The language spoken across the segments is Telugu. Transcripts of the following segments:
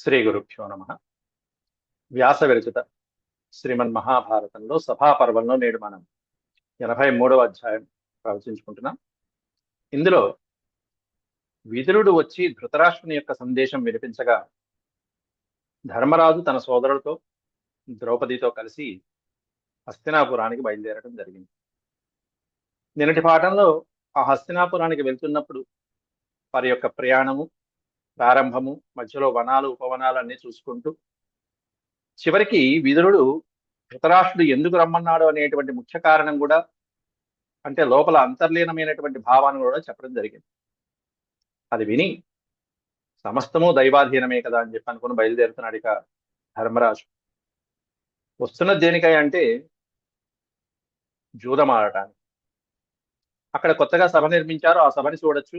శ్రీ గురుభ్యో నమ. వ్యాస విరచిత శ్రీమన్ మహాభారతంలో సభాపర్వంలో నేడు మనం ఎనభై మూడవ అధ్యాయం ప్రవచించుకుంటున్నాం. ఇందులో విదురుడు వచ్చి ధృతరాష్ట్రుని యొక్క సందేశం వినిపించగా ధర్మరాజు తన సోదరులతో ద్రౌపదితో కలిసి హస్తినాపురానికి బయలుదేరడం జరిగింది. నిన్నటి పాఠంలో ఆ హస్తినాపురానికి వెళ్తున్నప్పుడు వారి యొక్క ప్రయాణము ప్రారంభము మధ్యలో వనాలు ఉపవనాలు అన్ని చూసుకుంటూ చివరికి విదురుడు ధృతరాష్ట్రుడు ఎందుకు రమ్మన్నాడు అనేటువంటి ముఖ్య కారణం కూడా అంటే లోపల అంతర్లీనమైనటువంటి భావాన్ని కూడా చెప్పడం జరిగింది. అది విని సమస్తము దైవాధీనమే కదా అని చెప్పి అనుకుని బయలుదేరుతున్నాడు ఇక ధర్మరాజు. వస్తున్న దేనికై అంటే జూదమాడటానికి అక్కడ కొత్తగా సభ నిర్మించారు ఆ సభని చూడొచ్చు.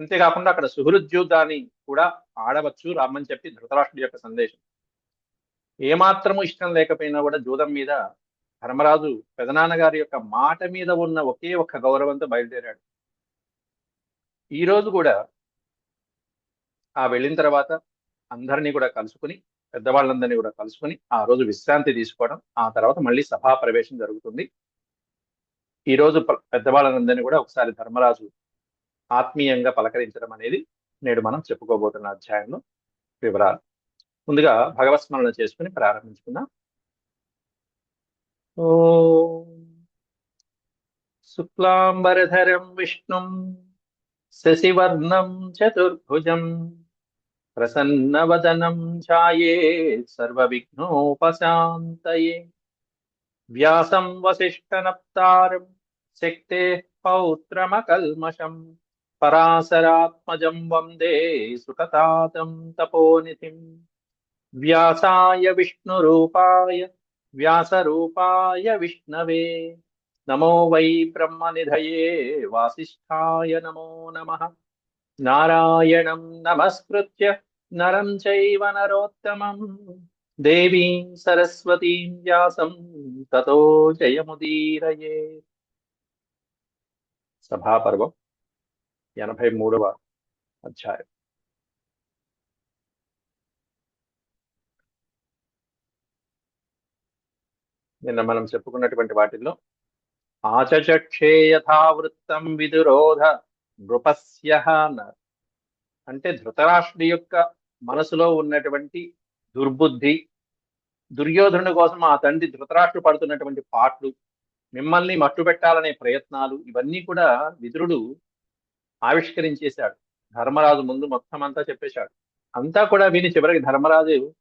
అంతేకాకుండా అక్కడ సుహృద్యూతాన్ని కూడా ఆడవచ్చు రమ్మని చెప్పి ధృతరాష్ట్రుడి యొక్క సందేశం. ఏమాత్రము ఇష్టం లేకపోయినా కూడా జూదం మీద ధర్మరాజు పెదనాన్నగారి యొక్క మాట మీద ఉన్న ఒకే ఒక్క గౌరవంతో బయలుదేరాడు. ఈ రోజు కూడా ఆ వెళ్ళిన తర్వాత అందరినీ కూడా కలుసుకుని పెద్దవాళ్ళందరినీ కూడా కలుసుకుని ఆ రోజు విశ్రాంతి తీసుకోవడం ఆ తర్వాత మళ్ళీ సభా ప్రవేశం జరుగుతుంది. ఈ రోజు పెద్దవాళ్ళందరినీ కూడా ఒకసారి ధర్మరాజు ఆత్మీయంగా పలకరించడం అనేది నేడు మనం చెప్పుకోబోతున్న అధ్యాయంలో వివరాలు. ముందుగా భగవత్ స్మరణ చేసుకుని ప్రారంభించుకుందాం. ఓ శుక్లాంబరధరం విష్ణుం శశివర్ణం చతుర్భుజం ప్రసన్నవదనం ఛాయే సర్వవిఘ్నోపశాంతయే. వ్యాసం వసిష్ఠనప్తారం శక్తే పౌత్రమకల్మషం पराशरात्मजं वंदे सुखतातं तपोनिधिम् व्यासाय विष्णुरूपाय, व्यासरूपाय विष्णवे। नमो वै ब्रह्मनिधये वासिष्ठाय नमो नमः। नारायणं नमस्कृत्य नरं चैव नरोत्तमम्। देवीं सरस्वतीं व्यासं ततो जयमुदीरये। सभापर्व। ఎనభై మూడవ అధ్యాయం. నిన్న మనం చెప్పుకున్నటువంటి వాటిల్లో ఆచచక్షే యథావృత్తం విదురోధ నృపస్య అంటే ధృతరాష్ట్రుడి యొక్క మనసులో ఉన్నటువంటి దుర్బుద్ధి దుర్యోధనుడి కోసం ఆ తండ్రి ధృతరాష్ట్రుడు పడుతున్నటువంటి పాటలు మిమ్మల్ని మట్టు పెట్టాలనే ప్రయత్నాలు ఇవన్నీ కూడా విదురుడు ఆవిష్కరించేశాడు. ధర్మరాజు ముందు మొత్తం అంతా చెప్పేశాడు. అంతా కూడా విని చివరికి ధర్మరాజు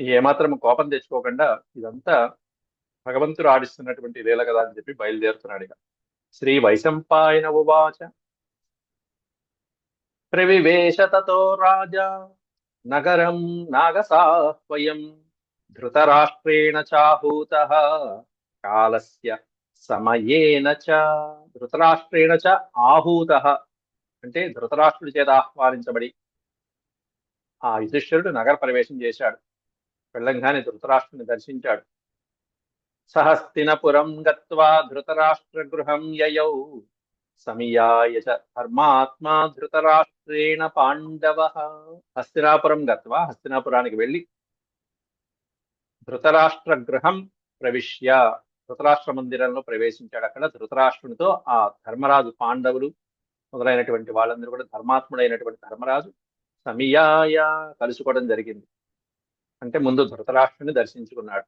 ఏమాత్రం కోపం తెచ్చుకోకుండా ఇదంతా భగవంతుడు ఆడిస్తున్నటువంటి లీల కదా అని చెప్పి బయలుదేరుతున్నాడు ఇక. శ్రీ వైశంపాయన ఉవాచ. ప్రవివేశతతో రాజా. నగరం నాగసాహ్వయం. ధృతరాష్ట్రేణ చాహూత. కాలస్య సమయేన చ ధృతరాష్ట్రేణ చ ఆహూత. అంటే ధృతరాష్ట్రుడి చేత ఆహ్వానించబడి ఆ యుధిష్ఠిరుడు నగర ప్రవేశం చేశాడు. వెళ్ళంగానే ధృతరాష్ట్రుని దర్శించాడు. సహస్తినపురం గత్వా ధృతరాష్ట్ర గృహం యయౌ. సమయాయ చ ధర్మాత్మా ధృతరాష్ట్రేణ పాండవ. హస్తినాపురం గత్వా హస్తినాపురానికి వెళ్ళి ధృతరాష్ట్ర గృహం ప్రవిశ్య. ధృతరాష్ట్ర మందిరంలో ప్రవేశించాడు అక్కడ. ధృతరాష్ట్రునితో ఆ ధర్మరాజు పాండవులు మొదలైనటువంటి వాళ్ళందరూ కూడా ధర్మాత్ముడైనటువంటి ధర్మరాజు సమీయాయ కలుసుకోవడం జరిగింది. అంటే ముందు ధృతరాష్ట్రుని దర్శించుకున్నాడు.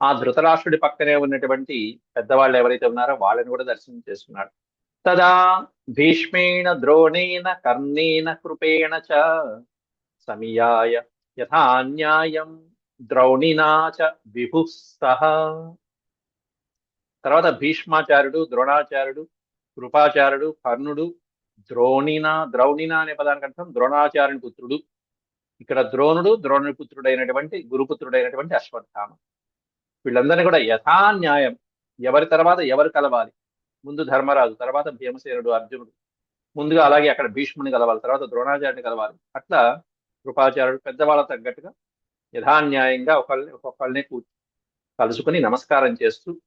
ఆ ధృతరాష్ట్రుడి పక్కనే ఉన్నటువంటి పెద్దవాళ్ళు ఎవరైతే ఉన్నారో వాళ్ళని కూడా దర్శనం చేసుకున్నాడు. తదా భీష్మేణ ద్రోణేన కర్ణేన కృపేణ చ సమీయాయ యథాన్యాయం ద్రౌణినా చ విభుస్తః తర్వాత భీష్మాచార్యుడు ద్రోణాచార్యుడు కృపాచార్యుడు కర్ణుడు ద్రోణిన ద్రౌణిన అనే పదానికి అర్థం ద్రోణాచార్యుని పుత్రుడు. ఇక్కడ ద్రోణుడు ద్రోణుని పుత్రుడైనటువంటి గురుపుత్రుడైనటువంటి అశ్వత్థామ. వీళ్ళందరినీ కూడా యథాన్యాయం ఎవరి తర్వాత ఎవరు కలవాలి? ముందు ధర్మరాజు తర్వాత భీమసేనుడు అర్జునుడు. ముందుగా అలాగే అక్కడ భీష్ముని కలవాలి తర్వాత ద్రోణాచార్యుని కలవాలి. అట్లా కృపాచార్యుడు పెద్దవాళ్ళ తగ్గట్టుగా యథాన్యాయంగా ఒకళ్ళని ఒక్కొక్కళ్ళని కలుసుకుని నమస్కారం చేస్తూ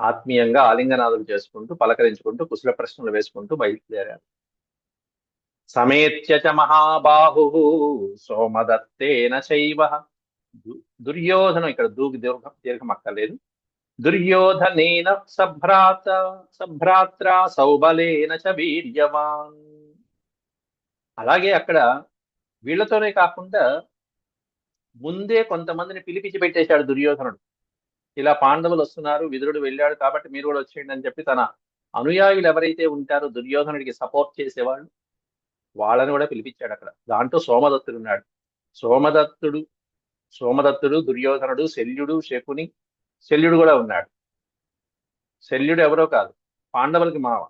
ఆత్మీయంగా ఆలింగనాదులు చేసుకుంటూ పలకరించుకుంటూ కుశల ప్రశ్నలు వేసుకుంటూ బయలుదేరారు. సమేత్య చ మహాబాహు సోమదత్తేన శైవ. దు- దుర్యోధనం ఇక్కడ దూకి దీర్ఘం దీర్ఘం అక్కర్లేదు. దుర్యోధనేన సభ్రాత సభ్రాత్ర సౌబలేన చ వీర్యవాన్. అలాగే అక్కడ వీళ్ళతోనే కాకుండా ముందే కొంతమందిని పిలిపించి పెట్టేశాడు దుర్యోధనుడు. ఇలా పాండవులు వస్తున్నారు విదురుడు వెళ్ళాడు కాబట్టి మీరు కూడా వచ్చేయండి అని చెప్పి తన అనుయాయులు ఎవరైతే ఉంటారో దుర్యోధనుడికి సపోర్ట్ చేసేవాళ్ళు వాళ్ళని కూడా పిలిపించాడు అక్కడ. దాంట్లో సోమదత్తుడు ఉన్నాడు. సోమదత్తుడు సోమదత్తుడు దుర్యోధనుడు శల్యుడు శకుని శల్యుడు కూడా ఉన్నాడు. శల్యుడు ఎవరో కాదు పాండవులకి మావ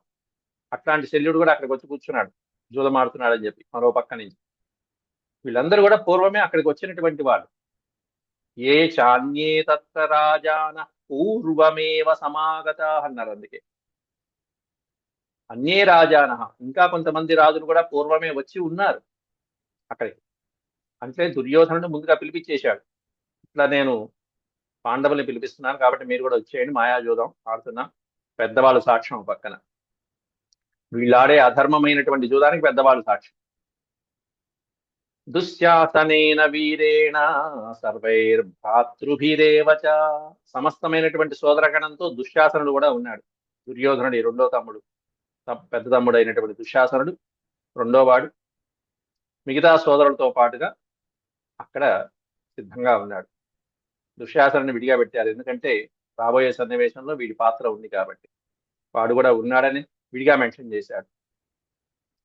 అట్లాంటి శల్యుడు కూడా అక్కడికి వచ్చి కూర్చున్నాడు జూదమాడుతున్నాడు అని చెప్పి మరో పక్క నుంచి. వీళ్ళందరూ కూడా పూర్వమే అక్కడికి వచ్చినటువంటి వాళ్ళు. ఏ చాన్యే తత్ర రాజాన పూర్వమేవ సమాగత అన్నారు అందుకే. అన్యే రాజాన. ఇంకా కొంతమంది రాజులు కూడా పూర్వమే వచ్చి ఉన్నారు అక్కడికి అంటే దుర్యోధనుడు ముందుగా పిలిపించేశాడు. ఇట్లా నేను పాండవుల్ని పిలిపిస్తున్నాను కాబట్టి మీరు కూడా వచ్చేయండి మాయాజోదం ఆడుతున్నా. పెద్దవాళ్ళు సాక్ష్యం పక్కన. వీళ్ళాడే అధర్మమైనటువంటి జూదానికి పెద్దవాళ్ళు సాక్ష్యం. దుశ్శాసనేన వీరేణ సర్వైర్భాతృభిరేవ సమస్తమైనటువంటి సోదరగణంతో దుశ్శాసనుడు కూడా ఉన్నాడు. దుర్యోధనుడి రెండో తమ్ముడు. త- పెద్ద తమ్ముడు అయినటువంటి దుశ్శాసనుడు రెండోవాడు మిగతా సోదరులతో పాటుగా అక్కడ సిద్ధంగా ఉన్నాడు. దుశ్శాసనుని విడిగా పెట్టారు. ఎందుకంటే రాబోయే సన్నివేశంలో వీడి పాత్ర ఉంది కాబట్టి. వాడు కూడా ఉన్నాడని విడిగా మెన్షన్ చేశాడు.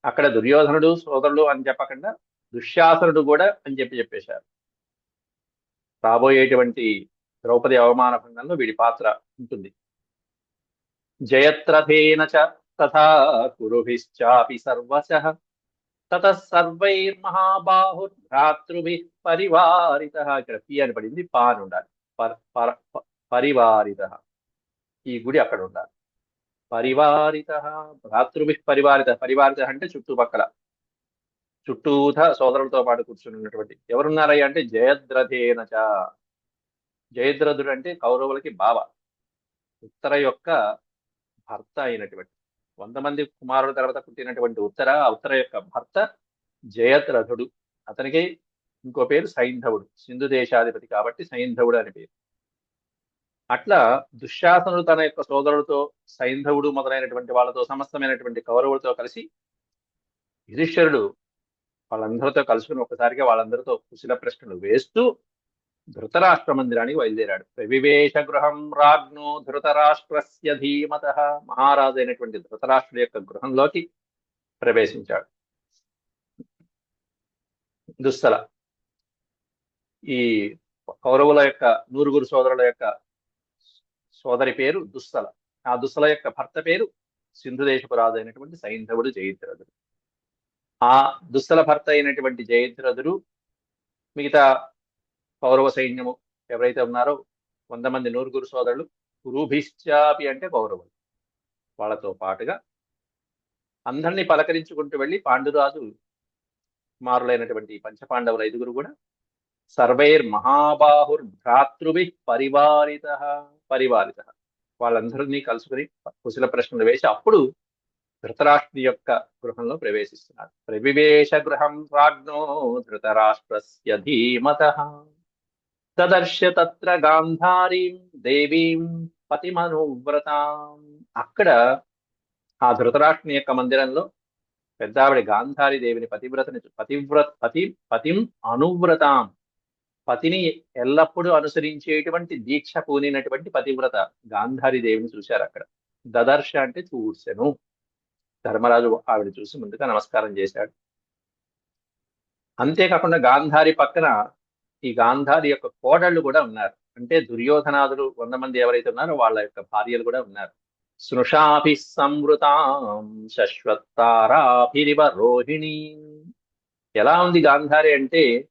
అక్కడ దుర్యోధనుడు సోదరుడు అని చెప్పకుండా దుశ్శాసనుడు కూడా అని చెప్పి చెప్పేశారు. రాబోయేటువంటి ద్రౌపది అవమాన భంగంలో వీడి పాత్ర ఉంటుంది. జయత్రథేన చ తథా కురుభిశ్చాపి సర్వశః తత సర్వైర్మహాబాహుర్భ్రాతృభి పరివారిత. ఇక్కడ పి అని పడింది పా అని ఉండాలి. పర- ప- పరివారిత. ఈ గుడి అక్కడ ఉండాలి. పరివారిత భ్రాతృభి పరివారిత. పరివారిత అంటే చుట్టుపక్కల. చుట్టూత సోదరులతో పాటు కూర్చుని ఉన్నటువంటి ఎవరున్నారయ్య అంటే జయద్రథేనచ. జయద్రథుడు అంటే కౌరవులకి బావ. ఉత్తర యొక్క భర్త అయినటువంటి వంద మంది కుమారుల తర్వాత పుట్టినటువంటి ఉత్తర ఆ ఉత్తర యొక్క భర్త జయద్రథుడు. అతనికి ఇంకో పేరు సైంధవుడు. సింధు దేశాధిపతి కాబట్టి సైంధవుడు అని పేరు. అట్లా దుశ్శాసనుడు తన యొక్క సోదరుడితో సైంధవుడు మొదలైనటువంటి వాళ్ళతో సమస్తమైనటువంటి కౌరవులతో కలిసి యుధిష్ఠరుడు వాళ్ళందరితో కలుసుకుని ఒకసారిగా వాళ్ళందరితో కుశల ప్రశ్నలు వేస్తూ ధృతరాష్ట్ర మందిరానికి బయలుదేరాడు. ప్రవివేశ గృహం రాజ్ఞో ధృతరాష్ట్రస్య ధీమత మహారాజు అయినటువంటి ధృతరాష్ట్రుడి యొక్క గృహంలోకి ప్రవేశించాడు. దుస్తల ఈ కౌరవుల యొక్క నూరుగురు సోదరుల యొక్క సోదరి పేరు దుస్తల ఆ దుస్తల యొక్క భర్త పేరు సింధు దేశపు రాజు అయినటువంటి సైంధవుడు జయద్రథుడు ఆ దుస్తల భర్త అయినటువంటి జయద్రథుడు మిగతా కౌరవ సైన్యము ఎవరైతే ఉన్నారో వంద మంది నూరుగురు సోదరులు కురుభిశ్చాపి అంటే కౌరవులు. వాళ్ళతో పాటుగా అందరినీ పలకరించుకుంటూ వెళ్ళి పాండురాజు మారులైనటువంటి పంచపాండవుల ఐదుగురు కూడా సర్వైర్ మహాబాహుర్ భ్రాతృభి పరివారిత పరివారిత. వాళ్ళందరినీ కలుసుకుని కుశల ప్రశ్నలు వేసి అప్పుడు ధృతరాష్ట్రుడి యొక్క గృహంలో ప్రవేశిస్తున్నారు. ప్రవివేశ గృహం రాజ్ఞో ధృతరాష్ట్రస్య ధీమత. తదర్శ తత్ర గాంధారీం దేవీం పతిమనువ్రతాం. అక్కడ ఆ ధృతరాష్ట్రుని యొక్క మందిరంలో పెద్ద గాంధారి దేవిని పతివ్రతని పతివ్రత పతి పతిం అనువ్రతాం. పతిని ఎల్లప్పుడూ అనుసరించేటువంటి దీక్ష పూనినటువంటి పతివ్రత గాంధారి దేవిని చూశారు అక్కడ. దదర్శ అంటే చూసెను ధర్మరాజు ఆవిడ చూసి ముందుగా నమస్కారం చేశాడు. అంతేకాకుండా గాంధారి పక్కన ఈ గాంధారి యొక్క కోడళ్ళు కూడా ఉన్నారు. అంటే దుర్యోధనాదులు వంద మంది ఎవరైతే ఉన్నారో వాళ్ళ యొక్క భార్యలు కూడా ఉన్నారు. స్నుషాభి సంవృతాం శశ్వత్తారాభిరివ రోహిణి. ఎలా ఉంది గాంధారి అంటే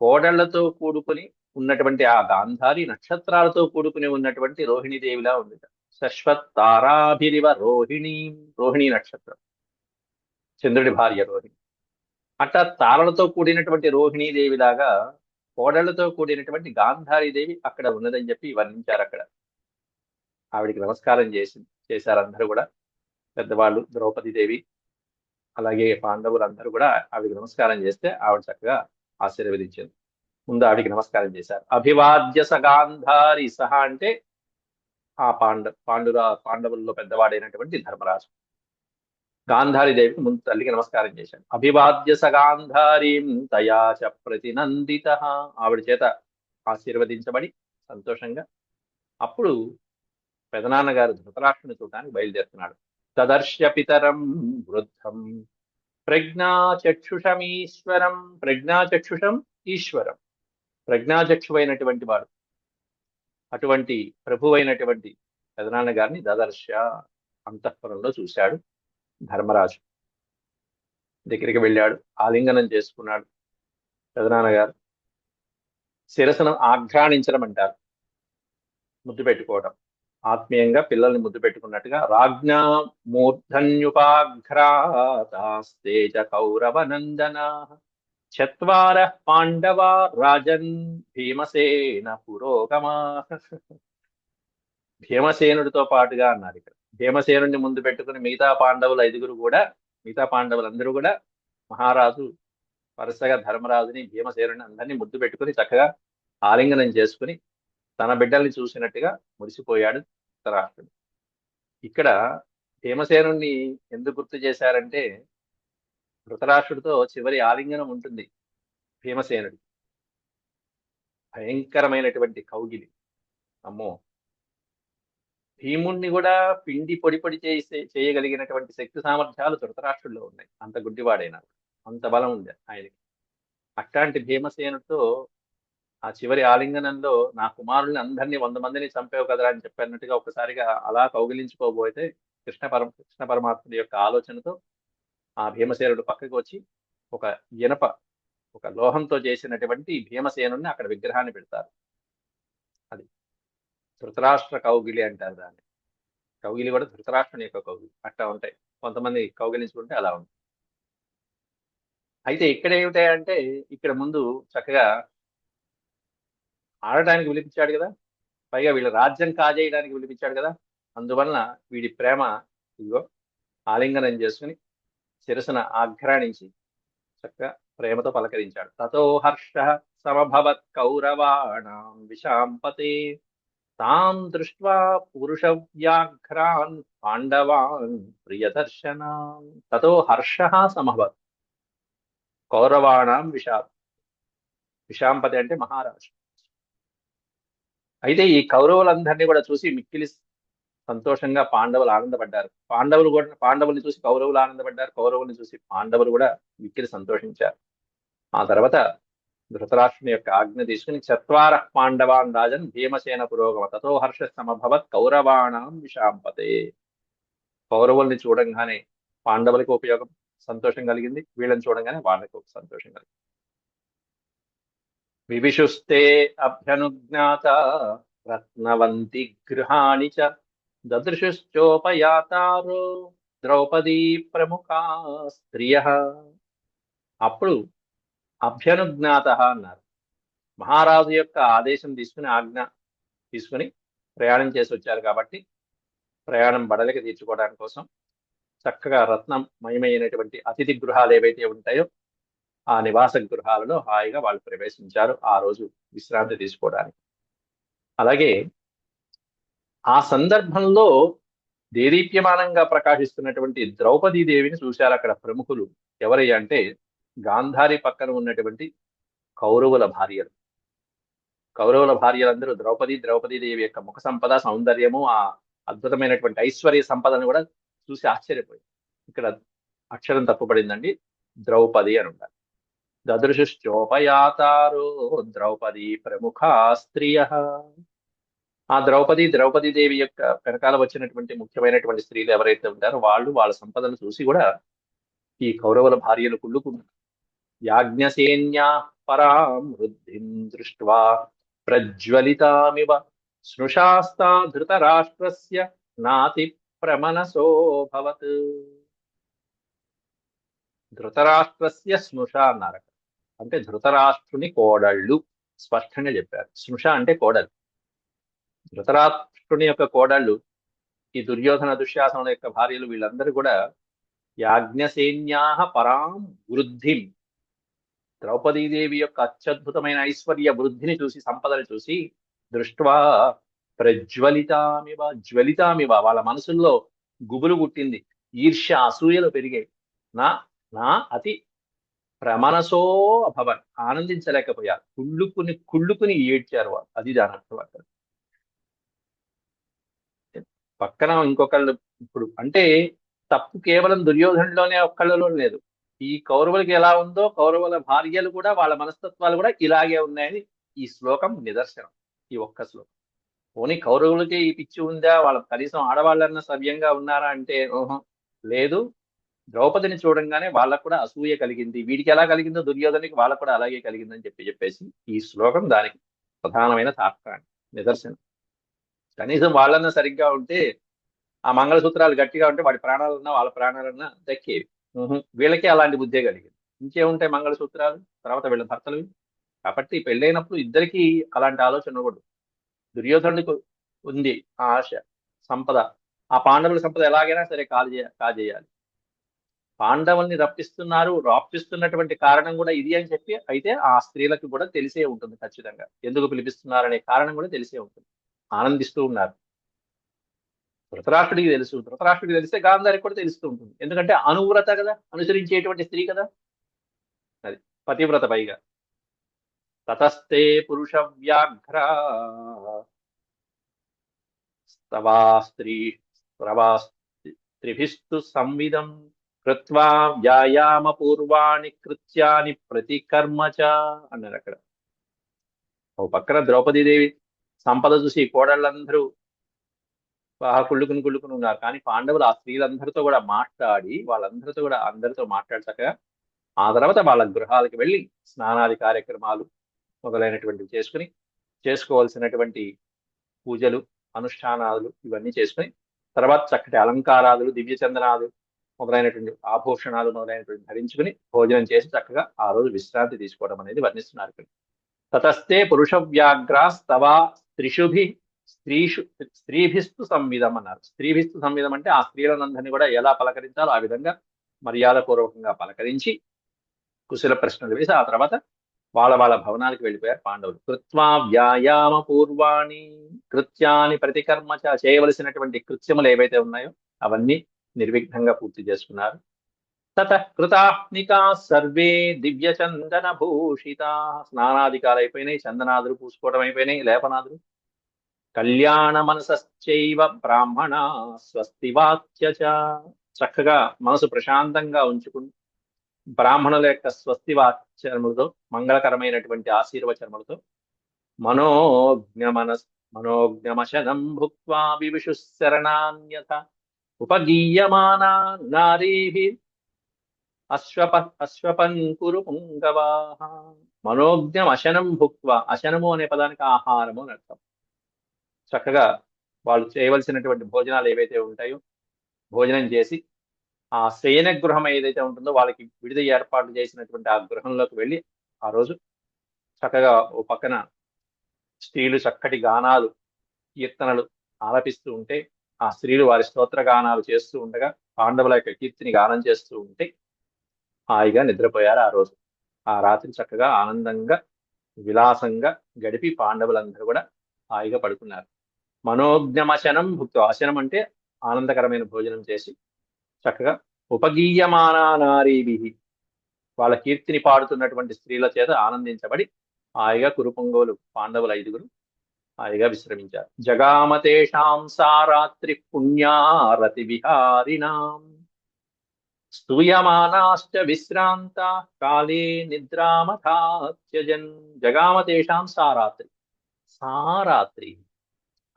కోడళ్ళతో కూడుకుని ఉన్నటువంటి ఆ గాంధారి నక్షత్రాలతో కూడుకుని ఉన్నటువంటి రోహిణీదేవిలా ఉంది. శశ్వత్ తారాభిరివ రోహిణి రోహిణి నక్షత్రం. చంద్రుడి భార్య రోహిణి. అట్లా తారలతో కూడినటువంటి రోహిణీ దేవిలాగా కోడళ్ళతో కూడినటువంటి గాంధారి దేవి అక్కడ ఉన్నదని చెప్పి వర్ణించారు అక్కడ. ఆవిడికి నమస్కారం చేసి చేశారు అందరూ కూడా. పెద్దవాళ్ళు ద్రౌపది దేవి అలాగే పాండవులందరూ కూడా ఆవిడికి నమస్కారం చేస్తే ఆవిడ చక్కగా ఆశీర్వదించింది ముందు ఆవిడికి నమస్కారం చేశారు. అభివాద్య సగాంధారి సహ అంటే ఆ పాండ పాండురా పాండవుల్లో పెద్దవాడైనటువంటి ధర్మరాజు. గాంధారి దేవికి ముందు తల్లికి నమస్కారం చేశాడు. అభివాద్య సగాంధారీం తయాచ ప్రతినందిత. ఆవిడ చేత ఆశీర్వదించబడి సంతోషంగా అప్పుడు పెదనాన్నగారు ధృతరాష్ట్రుని చూడటానికి బయలుదేరుతున్నాడు. తదర్శ పితరం వృద్ధం. ప్రజ్ఞాచక్షుషమీశ్వరం ప్రజ్ఞాచక్షుషం ఈశ్వరం. ప్రజ్ఞాచక్షువైనటువంటి వాడు. అటువంటి ప్రభువైనటువంటి పెదనాన్న గారిని దదర్శ అంతఃపురంలో చూశాడు. ధర్మరాజు దగ్గరికి వెళ్ళాడు. ఆలింగనం చేసుకున్నాడు పెదనాన్నగారు శిరసను ఆఘ్రాణించడం అంటారు. ముద్దు పెట్టుకోవడం ఆత్మీయంగా పిల్లల్ని ముద్దు పెట్టుకున్నట్టుగా రాజ్ఞా మూర్ధన్యుపాఘ్రాతేజ కౌరవ నందన చత్వార పాండవ రాజన్ భీమసేన పురోగమా భీమసేనుడితో పాటుగా అన్నారు ఇక్కడ. భీమసేనుడిని ముందు పెట్టుకుని మిగతా పాండవులు ఐదుగురు కూడా మిగతా పాండవులందరూ కూడా మహారాజు వరుసగా ధర్మరాజుని భీమసేనుని అందరినీ ముద్దు పెట్టుకుని చక్కగా ఆలింగనం చేసుకుని తన బిడ్డల్ని చూసినట్టుగా మురిసిపోయాడు ధృతరాష్ట్రుడు ఇక్కడ భీమసేనుణ్ణి ఎందుకు గుర్తు చేశారంటే ధృతరాష్ట్రుడితో చివరి ఆలింగనం ఉంటుంది. భీమసేనుడి. భయంకరమైనటువంటి కౌగిలి. అమ్మో! భీముణ్ణి కూడా పిండి పొడి పొడి చేసే చేయగలిగినటువంటి శక్తి సామర్థ్యాలు ధృతరాష్ట్రుల్లో ఉన్నాయి. అంత గుడ్డివాడైన అంత బలం ఉంది ఆయనకి. అట్లాంటి భీమసేనుడితో ఆ చివరి ఆలింగనంలో నా కుమారుల్ని అందరినీ వంద మందిని చంపేవు కదరా అని చెప్పినట్టుగా ఒకసారిగా అలా కౌగిలించుకోబోతే కృష్ణ పరమ కృష్ణ పరమాత్ముడి యొక్క ఆలోచనతో ఆ భీమసేనుడు పక్కకు వచ్చి ఒక ఇనప ఒక లోహంతో చేసినటువంటి భీమసేనుని అక్కడ విగ్రహాన్ని పెడతారు. అది ధృతరాష్ట్ర కౌగిలి అంటారు దాన్ని. కౌగిలి కూడా ధృతరాష్ట్రుని యొక్క కౌగిలి. అట్లా ఉంటాయి. కొంతమంది కౌగిలించుకుంటే అలా ఉంది అయితే ఇక్కడ ఏమిటాయంటే ఇక్కడ ముందు చక్కగా ఆడటానికి పిలిపించాడు కదా. పైగా వీళ్ళ రాజ్యం కాజేయడానికి పిలిపించాడు కదా. అందువలన వీడి ప్రేమ ఇదిగో ఆలింగనం చేసుకుని శిరసన ఆఘ్రాణించి చక్కగా ప్రేమతో పలకరించాడు. తతో హర్ష సమభవత్ కౌరవాణం విశాంపతే. తాం దృష్ట్వా పురుష వ్యాఘ్రాన్ పాండవాన్ ప్రియదర్శనాన్ తతో హర్ష సమభవత్ కౌరవాణం విషా విశాంపతి అంటే మహారాజు. అయితే ఈ కౌరవులందరినీ కూడా చూసి మిక్కిలి సంతోషంగా పాండవులు ఆనందపడ్డారు. పాండవులు కూడా పాండవుల్ని చూసి కౌరవులు ఆనందపడ్డారు. కౌరవుల్ని చూసి పాండవులు కూడా మిక్కిలి సంతోషించారు. ఆ తర్వాత ధృతరాష్ట్రుని యొక్క ఆజ్ఞ తీసుకుని చత్వార పాండవాన్ రాజన్ భీమసేన పురోగమ. తతో హర్ష సమభవత్ కౌరవాణం విషాంపతే కౌరవుల్ని చూడంగానే పాండవులకు ఉపయోగం సంతోషం కలిగింది. వీళ్ళని చూడంగానే వాళ్ళకు సంతోషం కలిగింది. వివిషుస్తే అభ్యనుజ్ఞాత రత్నవంతి గృహాణి చ దదృశుశ్చోపయాతారో ద్రౌపదీ ప్రముఖా స్త్రియ. అప్పుడు అభ్యనుజ్ఞాత అన్నారు. మహారాజు యొక్క ఆదేశం తీసుకుని ఆజ్ఞ తీసుకుని ప్రయాణం చేసి వచ్చారు కాబట్టి ప్రయాణం బడలికి తీర్చుకోవడానికి కోసం చక్కగా రత్నం మయమైనటువంటి అతిథి గృహాలు ఏవైతే ఉంటాయో ఆ నివాస గృహాలలో హాయిగా వాళ్ళు ప్రవేశించారు ఆ రోజు విశ్రాంతి తీసుకోవడానికి. అలాగే ఆ సందర్భంలో దేదీప్యమానంగా ప్రకాశిస్తున్నటువంటి ద్రౌపదీ దేవిని చూశారు అక్కడ ప్రముఖులు. ఎవరయ్యా అంటే గాంధారి పక్కన ఉన్నటువంటి కౌరవుల భార్యలు. కౌరవుల భార్యలందరూ ద్రౌపది ద్రౌపది దేవి యొక్క ముఖ సంపద సౌందర్యము ఆ అద్భుతమైనటువంటి ఐశ్వర్య సంపదను కూడా చూసి ఆశ్చర్యపోయింది ఇక్కడ అక్షరం తప్పుపడిందండి. ద్రౌపది అని ఉండాలి. దదృశుశ్చోపయాతారో ద్రౌపది ప్రముఖ స్త్రియ. ఆ ద్రౌపది ద్రౌపది దేవి యొక్క వెనకాల వచ్చినటువంటి ముఖ్యమైనటువంటి స్త్రీలు ఎవరైతే ఉంటారో వాళ్ళు వాళ్ళ సంపదను చూసి కూడా ఈ కౌరవుల భార్యలు కుళ్ళుకున్నారు. యాజ్ఞసేన్యా పరాం వృద్ధిం దృష్ట్వా ప్రజ్వలితామివ స్నుషాస్తా ధృతరాష్ట్రస్య నాతి ప్రమనసోభవత్ ధృతరాష్ట్రస్య స్నుష అన్నారు అంటే ధృతరాష్ట్రుని కోడళ్ళు స్పష్టంగా చెప్పారు. స్నుష అంటే కోడలు. ధృతరాష్ట్రుని యొక్క కోడళ్ళు ఈ దుర్యోధన దుశ్శాసనుల యొక్క భార్యలు వీళ్ళందరూ కూడా యాజ్ఞసేన్యా పరాం వృద్ధిం. ద్రౌపదీదేవి యొక్క అత్యద్భుతమైన ఐశ్వర్య వృద్ధిని చూసి సంపదను చూసి దృష్ట్వా ప్రజ్వలితామివ జ్వలితామివ వాళ్ళ మనసుల్లో గుబులు పుట్టింది. ఈర్ష్య అసూయలు పెరిగాయి. నా నా అతి ప్రమనసో అభవన్. ఆనందించలేకపోయారు. కుళ్ళుకుని కుళ్ళుకుని ఏడ్చారు వాళ్ళు. అది దాని అర్థం పక్కన ఇంకొకళ్ళు ఇప్పుడు అంటే తప్పు కేవలం దుర్యోధనులోనే ఒక్కళ్ళలో లేదు. ఈ కౌరవులకి ఎలా ఉందో కౌరవుల భార్యలు కూడా వాళ్ళ మనస్తత్వాలు కూడా ఇలాగే ఉన్నాయని ఈ శ్లోకం నిదర్శనం. ఈ ఒక్క శ్లోకం. పోనీ కౌరవులకి ఈ పిచ్చి ఉందా? వాళ్ళ కనీసం ఆడవాళ్ళన్నా సవ్యంగా ఉన్నారా అంటే ఓహో లేదు. ద్రౌపదిని చూడంగానే వాళ్ళకు కూడా అసూయ కలిగింది. వీడికి ఎలా కలిగిందో దుర్యోధనికి వాళ్ళకు కూడా అలాగే కలిగిందని చెప్పి చెప్పేసి ఈ శ్లోకం దానికి ప్రధానమైన తాత్కాన్ని నిదర్శనం. కనీసం వాళ్ళన్నా సరిగ్గా ఉంటే ఆ మంగళసూత్రాలు గట్టిగా ఉంటే వాడి ప్రాణాలన్నా వాళ్ళ ప్రాణాలన్నా దక్కేవి. వీళ్ళకి అలాంటి బుద్ధే కలిగింది. ఇంకేముంటాయి మంగళసూత్రాలు? తర్వాత వీళ్ళ భర్తలు. కాబట్టి పెళ్ళైనప్పుడు ఇద్దరికి అలాంటి ఆలోచన ఉండకూడదు దుర్యోధనుడికి ఉంది ఆ ఆశ సంపద. ఆ పాండవుల సంపద ఎలాగైనా సరే చేయ కాజేయాలి పాండవుల్ని రప్పిస్తున్నారు రప్పిస్తున్నటువంటి కారణం కూడా ఇది అని చెప్పి అయితే ఆ స్త్రీలకు కూడా తెలిసే ఉంటుంది ఖచ్చితంగా. ఎందుకు పిలిపిస్తున్నారనే కారణం కూడా తెలిసే ఉంటుంది. ఆనందిస్తూ ఉన్నారు. ధృతరాష్ట్రుడికి తెలుసు. ధృతరాష్ట్రుడికి తెలిస్తే గాంధారికి కూడా తెలుస్తూ ఉంటుంది. ఎందుకంటే అనువ్రత కదా అనుసరించేటువంటి స్త్రీ కదా. అది పతివ్రత పైగా. తతస్తే పురుష వ్యాఘ్ర. స్తవా స్త్రీ స్రవా త్రిభిస్తు సంవిధం కృత్వా వ్యాయామ పూర్వాణి కృత్యాని ప్రతికర్మ చ అన్నారు అక్కడ. ఓ పక్కన ద్రౌపదీదేవి సంపద చూసి కోడళ్ళందరూ బాగా కుళ్ళుకుని కుళ్ళుకుని ఉన్నారు. కానీ పాండవులు ఆ స్త్రీలందరితో కూడా మాట్లాడి వాళ్ళందరితో కూడా అందరితో మాట్లాడచక ఆ తర్వాత వాళ్ళ గృహాలకు వెళ్ళి స్నానాది కార్యక్రమాలు మొదలైనటువంటివి చేసుకుని చేసుకోవాల్సినటువంటి పూజలు అనుష్ఠానాలు ఇవన్నీ చేసుకుని తర్వాత చక్కటి అలంకారాలు దివ్యచందనాలు మొదలైనటువంటి ఆభూషణాలు మొదలైనటువంటి ధరించుకుని భోజనం చేసి చక్కగా ఆ రోజు విశ్రాంతి తీసుకోవడం అనేది వర్ణిస్తున్నారు ఇక్కడ. తతస్తే పురుష వ్యాఘ్రాస్తవా స్త్రిషుభి స్త్రీషు స్త్రీభిస్తు సంవిధం అన్నారు. స్త్రీభిస్తు సంవిధం అంటే ఆ స్త్రీలనందరినీ కూడా ఎలా పలకరించాలో ఆ విధంగా మర్యాదపూర్వకంగా పలకరించి కుశల ప్రశ్నలు వేసి ఆ తర్వాత వాళ్ళ వాళ్ళ భవనానికి వెళ్ళిపోయారు పాండవులు. కృత్వా వ్యాయామ పూర్వాణి కృత్యాన్ని ప్రతికర్మ చ చేయవలసినటువంటి కృత్యములు ఏవైతే ఉన్నాయో అవన్నీ నిర్విఘ్నంగా పూర్తి చేసుకున్నారు. తత కృతాహ్నికా సర్వే దివ్య చందన భూషిత స్నానాధికాలు అయిపోయినాయి చందనాదులు పూసుకోవడం అయిపోయినాయి లేపనాదులు. కళ్యాణ మనసశ్చైవ బ్రాహ్మణ స్వస్తివాచ్య చ. చక్కగా మనసు ప్రశాంతంగా ఉంచుకుని బ్రాహ్మణుల యొక్క స్వస్తి మంగళకరమైనటువంటి ఆశీర్వచనములతో మనోజ్ఞ మనస్ మనోజ్ఞమశనం భుక్వా వివిషు శరణాన్యత. ఉపగీయమానా నారీభి అశ్వప అశ్వపంకురు పుంగవాహ మనోజ్ఞం అశనం భుక్వ అశనము అనే పదానికి ఆహారము అని అర్థం. చక్కగా వాళ్ళు చేయవలసినటువంటి భోజనాలు ఏవైతే ఉంటాయో భోజనం చేసి ఆ శయన గృహం ఏదైతే ఉంటుందో వాళ్ళకి విడిద ఏర్పాటు చేసినటువంటి ఆ గృహంలోకి వెళ్ళి ఆ రోజు చక్కగా ఓ పక్కన స్త్రీలు చక్కటి గానాలు కీర్తనలు ఆలపిస్తూ ఉంటే ఆ స్త్రీలు వారి స్తోత్ర గానాలు చేస్తూ ఉండగా పాండవుల యొక్క కీర్తిని గానం చేస్తూ ఉంటే హాయిగా నిద్రపోయారు ఆ రోజు. ఆ రాత్రి చక్కగా ఆనందంగా విలాసంగా గడిపి పాండవులందరూ కూడా హాయిగా పడుకున్నారు. మనోజ్ఞమశనం భుక్తు. ఆశనం అంటే ఆనందకరమైన భోజనం చేసి చక్కగా ఉపగీయమానా నారీభి వాళ్ళ కీర్తిని పాడుతున్నటువంటి స్త్రీల చేత ఆనందించబడి హాయిగా కురుపొంగోలు పాండవుల ఐదుగురు హాయిగా విశ్రమించారు. జగామతేషాం సారాత్రి పుణ్యారతి విహారిణాం స్తూయమానాశ్చ విశ్రాంత కాలే నిద్రామథాత్యజన్ జగామతేషాం సారాత్రి సారాత్రి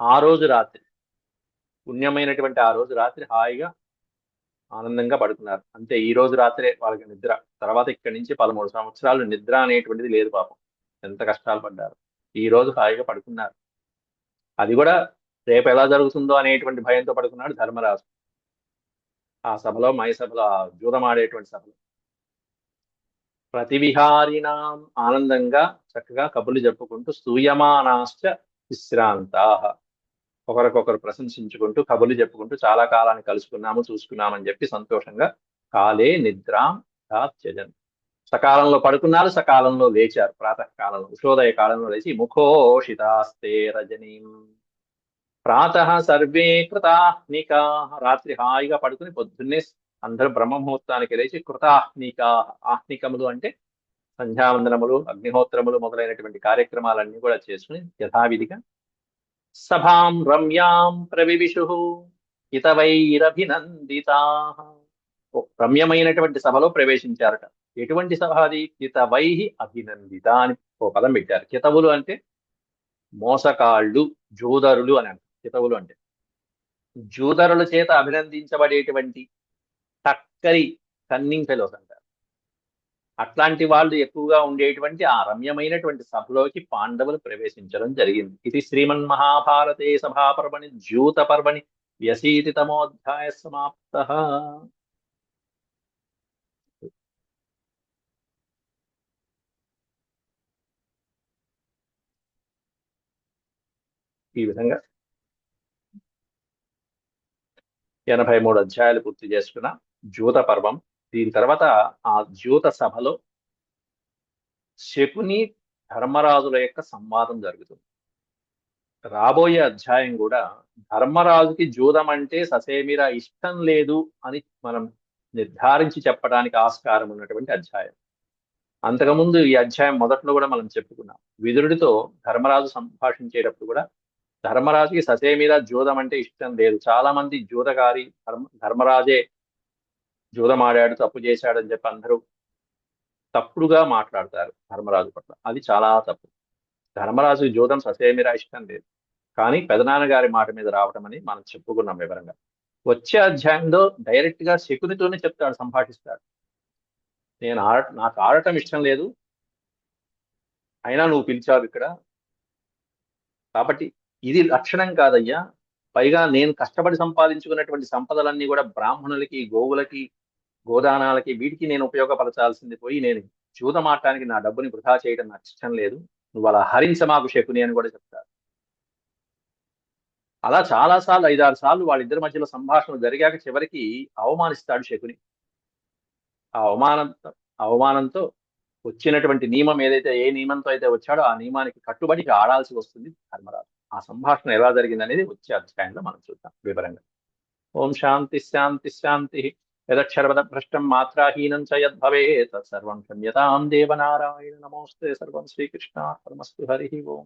ఆ రోజు రాత్రి। పుణ్యమైనటువంటి ఆ రోజు రాత్రి హాయిగా ఆనందంగా పడుకున్నారు. అంతే ఈ రోజు రాత్రే వాళ్ళకి నిద్ర. తర్వాత ఇక్కడి నుంచి పదమూడు సంవత్సరాలు నిద్ర అనేటువంటిది లేదు పాపం. ఎంత కష్టాలు పడ్డారు. ఈ రోజు హాయిగా పడుకున్నారు. అది కూడా రేపు ఎలా జరుగుతుందో అనేటువంటి భయంతో పడుకున్నాడు ధర్మరాజు. ఆ సభలో మై సభలో జూదమాడేటువంటి సభలో. ప్రతివిహారిణాం ఆనందంగా చక్కగా కబుర్లు చెప్పుకుంటూ స్తూయమానాశ్చ విశ్రాంతా. ఒకరికొకరు ప్రశంసించుకుంటూ కబుర్లు చెప్పుకుంటూ చాలా కాలాన్ని కలుసుకున్నాము చూసుకున్నామని చెప్పి సంతోషంగా కాలే నిద్రాం త్యజన్ సకాలంలో పడుకున్నారు సకాలంలో లేచారు. ప్రాతకాలంలో ఉషోదయ కాలంలో లేచి ముఖోషితాస్తే రజనీం. ప్రాత సర్వే కృతాహ్నికా రాత్రి హాయిగా పడుకుని పొద్దున్నే అందరూ బ్రహ్మముహూర్తానికి లేచి కృతాహ్నికా ఆహ్నికములు అంటే సంధ్యావందనములు అగ్నిహోత్రములు మొదలైనటువంటి కార్యక్రమాలన్నీ కూడా చేసుకుని యథావిధిగా సభాం రమ్యాం ప్రవివిషు హితవైరభినందితా రమ్యమైనటువంటి సభలో ప్రవేశించారట. ఎటువంటి సభ అది? హితవై అభినందిత అని ఓ పదం పెట్టారు. కితవులు అంటే మోసకాళ్ళు జోదరులు అని కితవులు అంటే. జూదరుల చేత అభినందించబడేటువంటి టక్కరి కన్నింగ్ ఫెలోస్ అంటారు అట్లాంటి వాళ్ళు ఎక్కువగా ఉండేటువంటి ఆ రమ్యమైనటువంటి సభలోకి పాండవులు ప్రవేశించడం జరిగింది. ఇది శ్రీమన్ మహాభారతే సభాపర్వణి జ్యూత పర్వణి వ్యసీతితమోధ్యాయ సమాప్త. ఈ విధంగా ఎనభై మూడు అధ్యాయాలు పూర్తి చేసుకున్న జ్యూత పర్వం. దీని తర్వాత ఆ జ్యూత సభలో శకుని ధర్మరాజుల యొక్క సంవాదం జరుగుతుంది. రాబోయే అధ్యాయం కూడా ధర్మరాజుకి జూదం అంటే ససేమిరా ఇష్టం లేదు అని మనం నిర్ధారించి చెప్పడానికి ఆస్కారం ఉన్నటువంటి అధ్యాయం. అంతకుముందు ఈ అధ్యాయం మొదట్లో కూడా మనం చెప్పుకున్నాం. విదురుడితో ధర్మరాజు సంభాషించేటప్పుడు కూడా ధర్మరాజుకి మీద జూదం అంటే ఇష్టం లేదు. చాలా మంది జూదగారి ధర్మ ధర్మరాజే జూదమాడాడు తప్పు చేశాడని చెప్పి అందరూ తప్పుడుగా మాట్లాడతారు ధర్మరాజు పట్ల. అది చాలా తప్పు. ధర్మరాజు జూదం ససేమిరా ఇష్టం లేదు. కానీ పెదనాన్నగారి మాట మీద రావటం అని మనం చెప్పుకున్నాం వివరంగా. వచ్చే అధ్యాయంలో డైరెక్ట్గా శకునితోనే చెప్తాడు సంభాషిస్తాడు. నేను ఆడ నాకు ఆడటం ఇష్టం లేదు. అయినా నువ్వు పిలిచావు ఇక్కడ. కాబట్టి ఇది లక్షణం కాదయ్యా. పైగా నేను కష్టపడి సంపాదించుకున్నటువంటి సంపదలన్నీ కూడా బ్రాహ్మణులకి గోవులకి గోదానాలకి వీటికి నేను ఉపయోగపరచాల్సింది పోయి నేను చూదమాటానికి నా డబ్బుని వృధా చేయడం నాకు ఇష్టం లేదు. నువ్వు అలా హరించ మాకు శకుని అని కూడా చెప్తారు. అలా చాలా సార్లు ఐదారు సార్లు వాళ్ళిద్దరి మధ్యలో సంభాషణ జరిగాక చివరికి అవమానిస్తాడు శకుని. ఆ అవమానం అవమానంతో వచ్చినటువంటి నియమం ఏదైతే ఏ నియమంతో అయితే వచ్చాడో ఆ నియమానికి కట్టుబడి ఆడాల్సి వస్తుంది ధర్మరాజు. ఆ సంభాషణ ఎలా జరిగింది అనేది వచ్చే అధ్యాయంలో మనం చూద్దాం వివరంగా. ఓం శాంతి శాంతి శాంతి యదక్షరపద భ్రష్టం మాత్రాహీనం చ యద్భవే తత్సర్వం క్షమ్యతాం దేవనారాయణ నమోస్తే. సర్వం శ్రీకృష్ణ. పరమస్తు హరి ఓం.